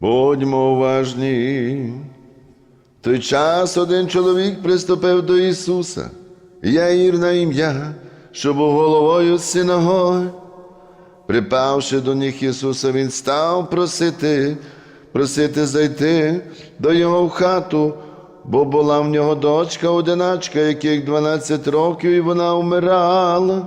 Будьмо уважні. В той час один чоловік приступив до Ісуса, Яїр на ім'я, що був головою синагоги. Припавши до них Ісуса, Він став просити, просити зайти до його в хату, бо була в нього дочка одиначка, яких 12 років, і вона вмирала.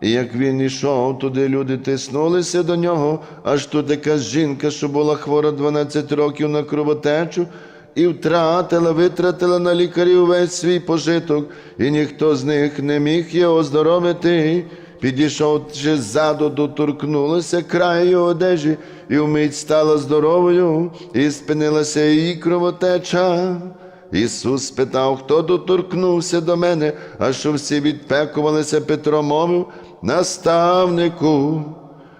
І як він ішов, туди люди тиснулися до нього, аж тут якась жінка, що була хвора 12 років на кровотечу, і втратила, витратила на лікарів весь свій пожиток, і ніхто з них не міг її оздоровити. Підійшовши ззаду, доторкнулася краю його одежі, і вмить стала здоровою, і спинилася її кровотеча. Ісус спитав, хто доторкнувся до мене, а що всі відпекувалися, Петро мовив, наставнику.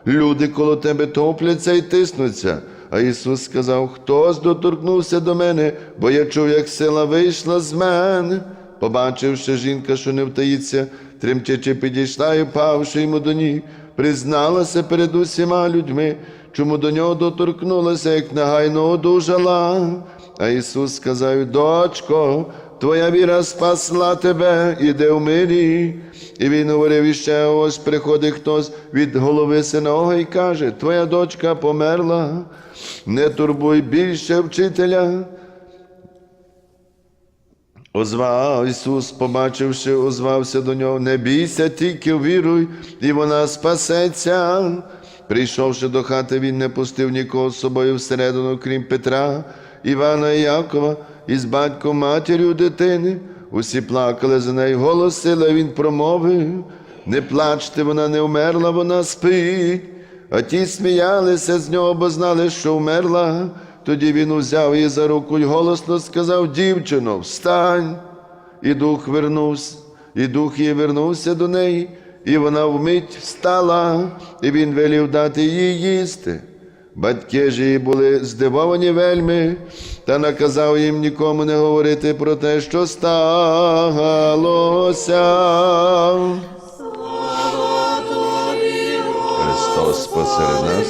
Люди коло тебе топляться і тиснуться. А Ісус сказав, хто доторкнувся до мене, бо я чув, як сила вийшла з мене. Побачивши жінка, що не втаїться, тремтячи підійшла і павши йому до ніг, призналася перед усіма людьми, чому до нього доторкнулася, як негайно одужала. А Ісус сказав, дочко, твоя віра спасла тебе, іди в мирі. І він говорив іще, ось приходить хтось від голови синагоги і каже, твоя дочка померла, не турбуй більше вчителя. Озвав Ісус, побачивши, озвався до нього, не бійся, тільки віруй, і вона спасеться. Прийшовши до хати, він не пустив нікого з собою всередину, крім Петра, Івана і Якова, і з батьком матір'ю дитини. Усі плакали за нею, голосили, він промовив. Не плачте, вона не вмерла, вона спить. А ті сміялися з нього, бо знали, що вмерла. Тоді він узяв її за руку й голосно сказав: Дівчино, встань. І дух вернувся, і дух її вернувся до неї, і вона вмить встала, і він велів дати їй їсти. Батьки ж її були здивовані вельми, та наказав їм нікому не говорити про те, що сталося. Христос посеред нас.